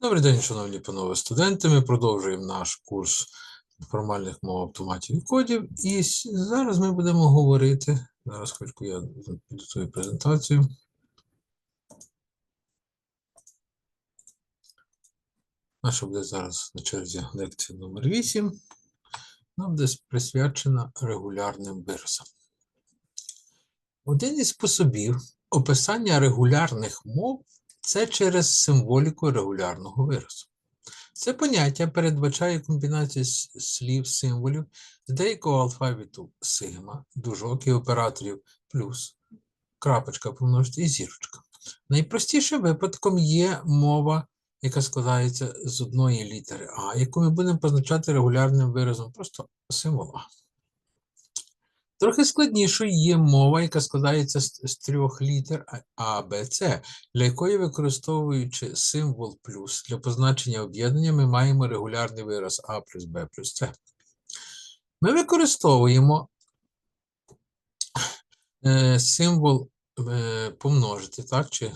Добрий день, шановні панове студенти. Ми продовжуємо наш курс формальних мов автоматів і кодів. І зараз ми будемо говорити. Зараз хвильку я підготую презентацію. Наша буде зараз на черзі лекція номер 8. Вона буде присвячена регулярним виразам. Один із способів описання регулярних мов це через символіку регулярного виразу. Це поняття передбачає комбінацію слів, символів з деякого алфавіту сигма, дужок і операторів плюс, крапочка помножити і зірочка. Найпростішим випадком є мова, яка складається з одної літери А, яку ми будемо позначати регулярним виразом, просто символ А. Трохи складнішою є мова, яка складається з, трьох літер А, Б, С, для якої, використовуючи символ плюс для позначення об'єднання, ми маємо регулярний вираз А плюс Б плюс С. Ми використовуємо е, символ е, помножити, так, чи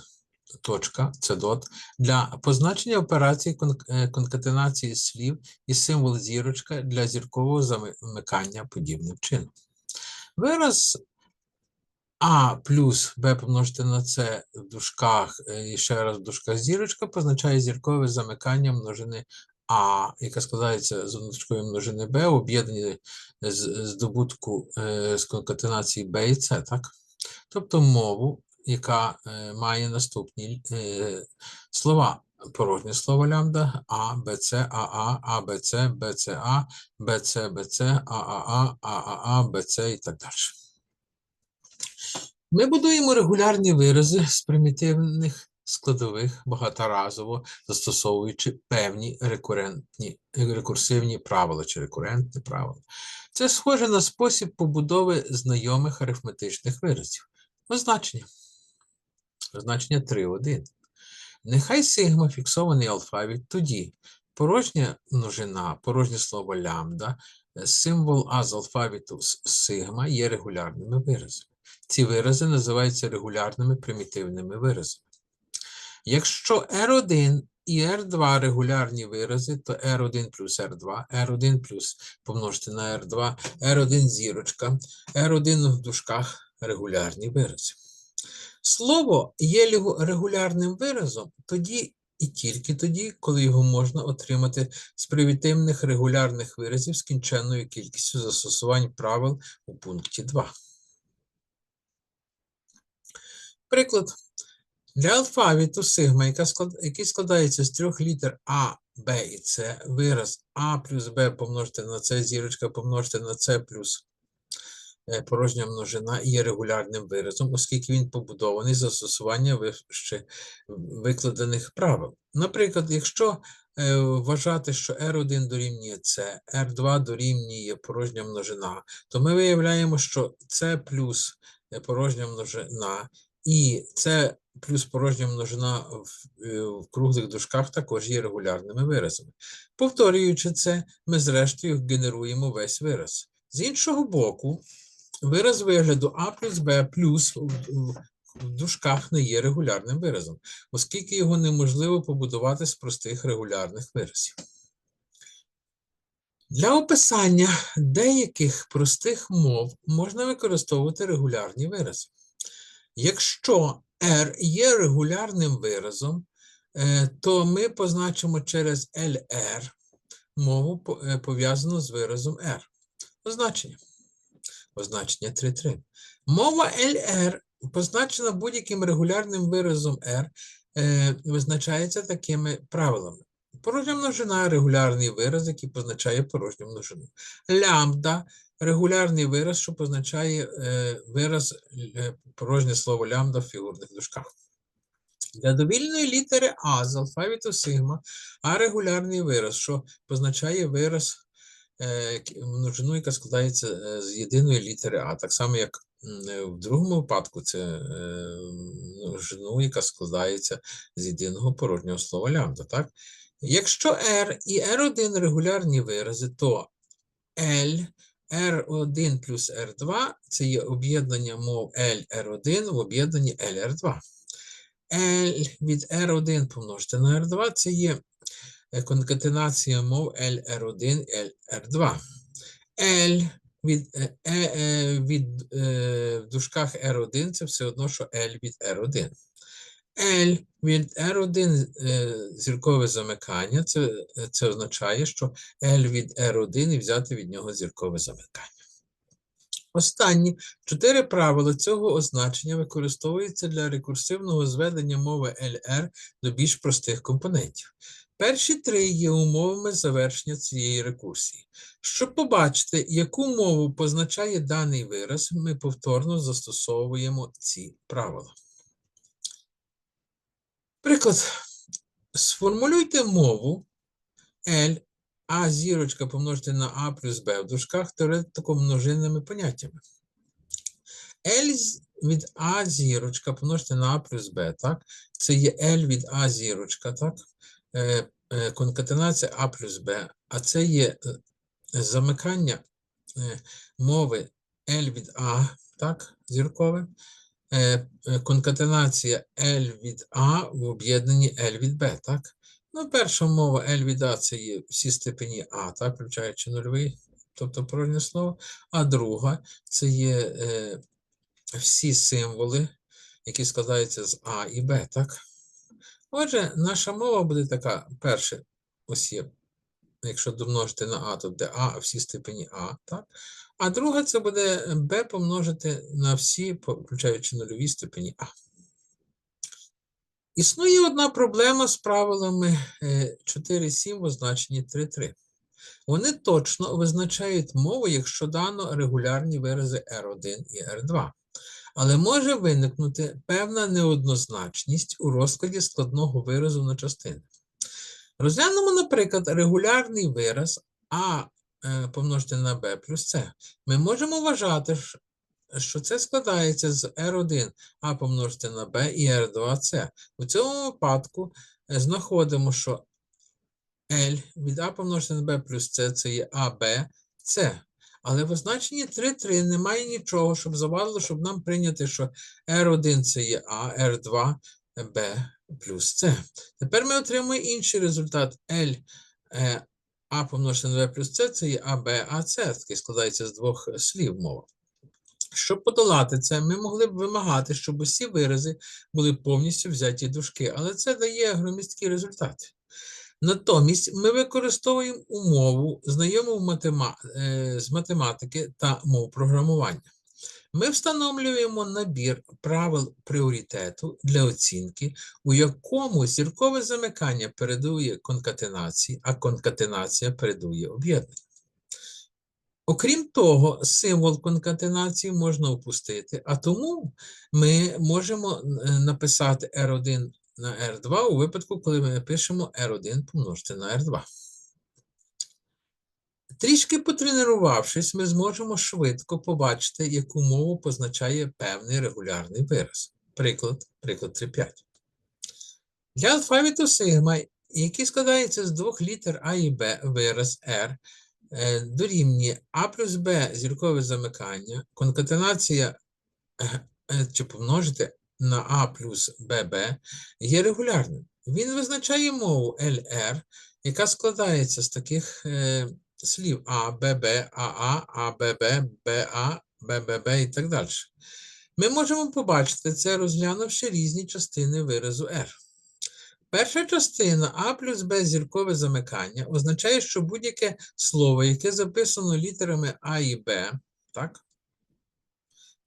точка, це дот, для позначення операції е, конкатенації слів і символ зірочка для зіркового замикання подібним чином. Вираз А плюс Б помножити на С в дужках е, і ще раз в дужках зірочка позначає зіркове замикання множини А, яка складається з одночкової множини Б, об'єднані з здобутку е, з конкатенації Б і С, так? Тобто мову, яка е, має наступні слова. Порожнє слово лямбда, А, Б, С, АА, А, Б, С, Б, С, А, Б, С, Б, С, ААА, ААА, Б, С і так далі. Ми будуємо регулярні вирази з примітивних складових багаторазово, застосовуючи певні рекурентні, рекурсивні правила чи рекурентні правила. Це схоже на спосіб побудови знайомих арифметичних виразів. Означення. Означення 3.1. Нехай сигма фіксований алфавіт тоді порожня множина, порожнє слово лямбда, е, символ А з алфавіту сигма є регулярними виразами. Ці вирази називаються регулярними примітивними виразами. Якщо R1 і R2 регулярні вирази, то R1 плюс R2, R1 плюс помножити на R2, R1 зірочка, R1 в дужках регулярні вирази. Слово є регулярним виразом тоді і тільки тоді, коли його можна отримати з примітивних регулярних виразів з кінченною кількістю застосувань правил у пункті 2. Приклад. Для алфавіту сигма, який складається з трьох літер А, Б і С, вираз А плюс Б помножити на С, зірочка помножити на С плюс порожня множина є регулярним виразом, оскільки він побудований застосування вище викладених правил. Наприклад, якщо е, вважати, що R1 дорівнює C, R2 дорівнює порожня множина, то ми виявляємо, що C плюс е, порожня множина і С плюс порожня множина в, е, в круглих дужках також є регулярними виразами. Повторюючи це, ми зрештою генеруємо весь вираз. З іншого боку, вираз вигляду А плюс Б плюс в, дужках не є регулярним виразом, оскільки його неможливо побудувати з простих регулярних виразів. Для описання деяких простих мов можна використовувати регулярні вирази. Якщо R є регулярним виразом, е, то ми позначимо через LR мову е, пов'язану з виразом R. Означення. Означення 3.3. Мова LR, позначена будь-яким регулярним виразом R, е, визначається такими правилами. Порожня множина регулярний вираз, який позначає порожню множину. Лямбда регулярний вираз, що позначає е, вираз е, порожнє слово лямбда в фігурних дужках. Для довільної літери А з алфавіту сигма, а регулярний вираз, що позначає вираз множину, яка складається е, з єдиної літери А, так само, як е, в другому випадку це е, множину, яка складається з єдиного порожнього слова лямбда. Так? Якщо R і R1 регулярні вирази, то L, R1 плюс R2 це є об'єднання мов L, R1 в об'єднанні L, R2. L від R1 помножити на R2 це є е, конкатенація мов LR1 LR2. L від, е, е, е, від е, в дужках R1 це все одно, що L від R1. L від R1 е, зіркове замикання, це, це означає, що L від R1 і взяти від нього зіркове замикання. Останні чотири правила цього означення використовуються для рекурсивного зведення мови LR до більш простих компонентів. Перші три є умовами завершення цієї рекурсії. Щоб побачити, яку мову позначає даний вираз, ми повторно застосовуємо ці правила. Приклад. Сформулюйте мову L, А зірочка помножити на А плюс Б в дужках теоретико множинними поняттями. L від А зірочка помножити на А плюс Б, так? Це є L від А зірочка, так? Е, е, конкатенація А плюс Б, а це є е, замикання е, мови L від А, так, зіркове, е, конкатенація L від А в об'єднанні L від Б, так? Ну, перша мова L від А це є всі степені А, так, включаючи нульовий, тобто порожнє слово, а друга це є е, всі символи, які складаються з А і Б, так? Отже, наша мова буде така: перше, ось є, якщо домножити на А, то буде А всі степені А, так? А друга це буде Б помножити на всі, включаючи нульові степені А. Існує одна проблема з правилами е, 4.7 в означенні 3.3. Вони точно визначають мову, якщо дано регулярні вирази R1 і R2. Але може виникнути певна неоднозначність у розкладі складного виразу на частини. Розглянемо, наприклад, регулярний вираз А е, помножити на Б плюс С. Ми можемо вважати, що це складається з R1 А помножити на Б і R2С. У цьому випадку е, знаходимо, що L від А помножити на Б плюс С це є АБ, С. Але в означенні 3,3 немає нічого, щоб завадило, щоб нам прийняти, що R1 це є А, R2 Б плюс С. Тепер ми отримуємо інший результат L е, А помножити на Б плюс С це є АБ, АС, який складається з двох слів мова. Щоб подолати це, ми могли б вимагати, щоб усі вирази були повністю взяті дужки, але це дає громісткі результати. Натомість ми використовуємо умову, знайому е, з математики та мов програмування. Ми встановлюємо набір правил пріоритету для оцінки, у якому зіркове замикання передує конкатенації, а конкатенація передує об'єднанню. Окрім того, символ конкатенації можна опустити, а тому ми можемо е, написати R1 на R2 у випадку, коли ми пишемо R1 помножити на R2. Трішки потренувавшись, ми зможемо швидко побачити, яку мову позначає певний регулярний вираз. Приклад, приклад 3.5. Для алфавіту сигма, який складається з двох літер А і Б, вираз R, дорівнює А плюс Б зіркове замикання, конкатенація е, е, чи помножити на А плюс ББ є регулярним. Він визначає мову LR, яка складається з таких е, слів А, ББ, АА, АББ, БА, БББ і так далі. Ми можемо побачити це, розглянувши різні частини виразу R. Перша частина А плюс Б зіркове замикання означає, що будь-яке слово, яке записано літерами А і Б, так?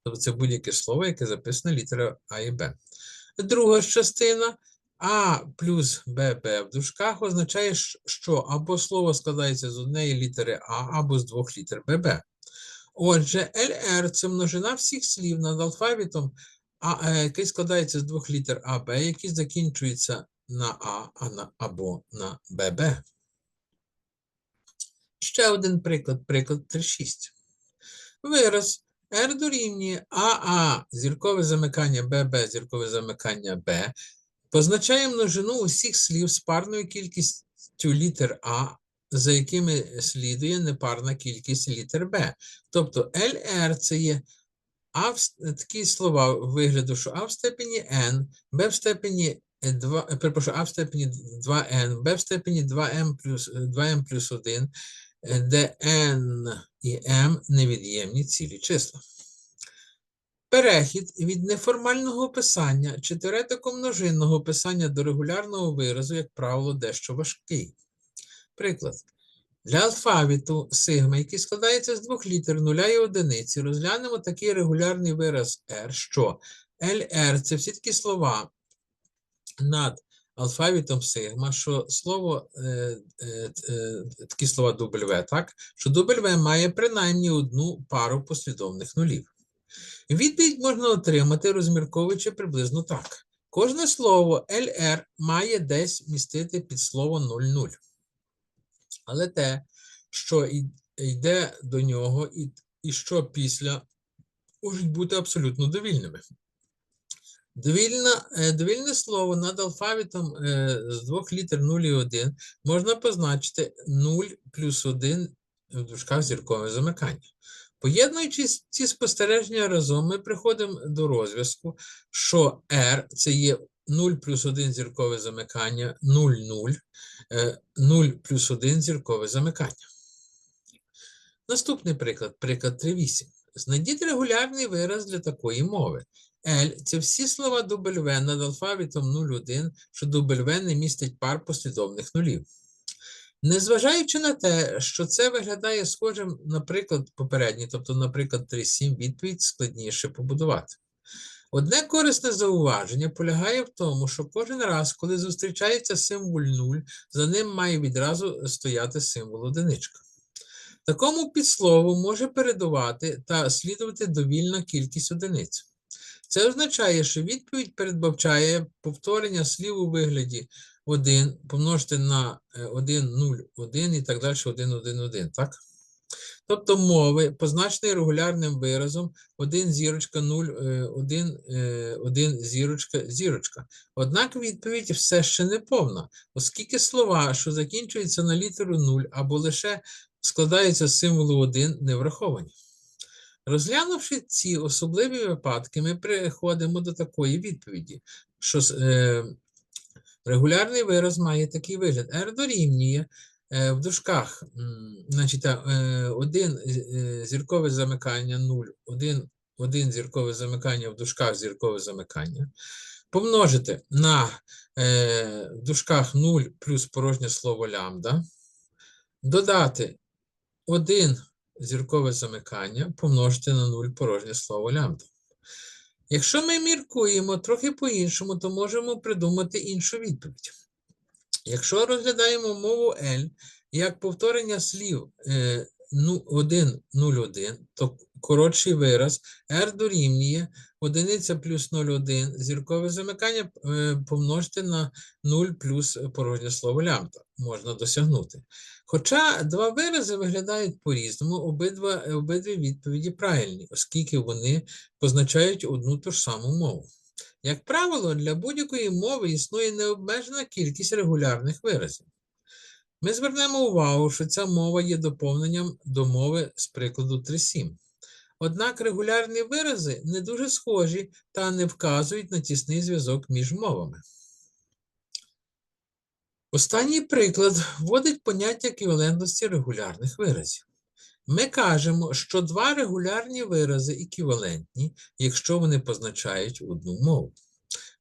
Тобто це будь-яке слово, яке записано літерою А і Б. Друга частина А плюс ББ в дужках означає, що або слово складається з однієї літери А, або з двох літер ББ. Отже, LR – це множина всіх слів над алфавітом, е, який складається з двох літер АБ, які закінчуються на А, або на ББ. Ще один приклад, приклад 3.6. Вираз R дорівнює АА зіркове замикання ББ зіркове замикання Б позначає множину усіх слів з парною кількістю літер А, за якими слідує непарна кількість літер Б. Тобто LR це є А в такі слова вигляду, що А в степені N, Б в степені 2, перепрошую, а в степені 2n, b в степені 2m плюс, 2m плюс 1, е, де n і m невід'ємні цілі числа. Перехід від неформального описання чи теоретико-множинного описання до регулярного виразу, як правило, дещо важкий. Приклад. Для алфавіту сигма, який складається з двох літер нуля і одиниці, розглянемо такий регулярний вираз R, що LR – це всі такі слова над алфавітом сигма, що слово, е, е, е, такі слова W, так? Що W має принаймні одну пару послідовних нулів. Відповідь можна отримати, розмірковуючи приблизно так. Кожне слово LR має десь містити під слово 00. Але те, що йде до нього, і, і що після, можуть бути абсолютно довільними. Довільна, е, довільне слово над алфавітом е, з двох літер 0 і 1 можна позначити 0 плюс 1 в дужках зіркове замикання. Поєднуючи ці спостереження разом, ми приходимо до розв'язку, що R це є 0 плюс 1 зіркове замикання, 0, 0, е, 0 плюс 1 зіркове замикання. Наступний приклад, приклад 3.8. Знайдіть регулярний вираз для такої мови. L – це всі слова W над алфавітом 0,1, що W не містить пар послідовних нулів. Незважаючи на те, що це виглядає схожим, наприклад, попередній, тобто, наприклад, 3.7, відповідь складніше побудувати. Одне корисне зауваження полягає в тому, що кожен раз, коли зустрічається символ 0, за ним має відразу стояти символ одиничка. Такому підслову може передувати та слідувати довільна кількість одиниць. Це означає, що відповідь передбачає повторення слів у вигляді 1 помножити на е, 1, 0, 1 і так далі 1, 1, 1, так? Тобто мови, позначений регулярним виразом 1 зірочка, 0, 1, 1 зірочка, зірочка. Однак відповідь все ще не повна, оскільки слова, що закінчуються на літеру 0 або лише складаються з символу 1, не враховані. Розглянувши ці особливі випадки, ми переходимо до такої відповіді, що е, регулярний вираз має такий вигляд. R дорівнює е, в дужках, значить, е, один е, зіркове замикання 0, один, один зіркове замикання в дужках зіркове замикання, помножити на е, в дужках 0 плюс порожнє слово лямбда, додати 1 зіркове замикання помножити на 0 порожнє слово лямбда. Якщо ми міркуємо трохи по-іншому, то можемо придумати іншу відповідь. Якщо розглядаємо мову L як повторення слів е, ну, 1, 0, 1, то коротший вираз R дорівнює 1 плюс 0,1 зіркове замикання е, помножити на 0 плюс порожнє слово лямбда можна досягнути. Хоча два вирази виглядають по-різному, обидва, обидві відповіді правильні, оскільки вони позначають одну ту ж саму мову. Як правило, для будь-якої мови існує необмежена кількість регулярних виразів. Ми звернемо увагу, що ця мова є доповненням до мови з прикладу 3.7. Однак регулярні вирази не дуже схожі та не вказують на тісний зв'язок між мовами. Останній приклад вводить поняття еквівалентності регулярних виразів. Ми кажемо, що два регулярні вирази еквівалентні, якщо вони позначають одну мову.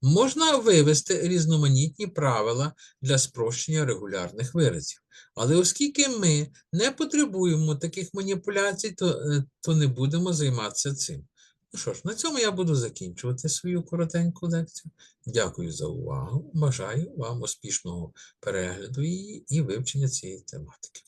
Можна вивести різноманітні правила для спрощення регулярних виразів. Але оскільки ми не потребуємо таких маніпуляцій, то, е, то не будемо займатися цим. Ну що ж, на цьому я буду закінчувати свою коротеньку лекцію. Дякую за увагу. Бажаю вам успішного перегляду її і вивчення цієї тематики.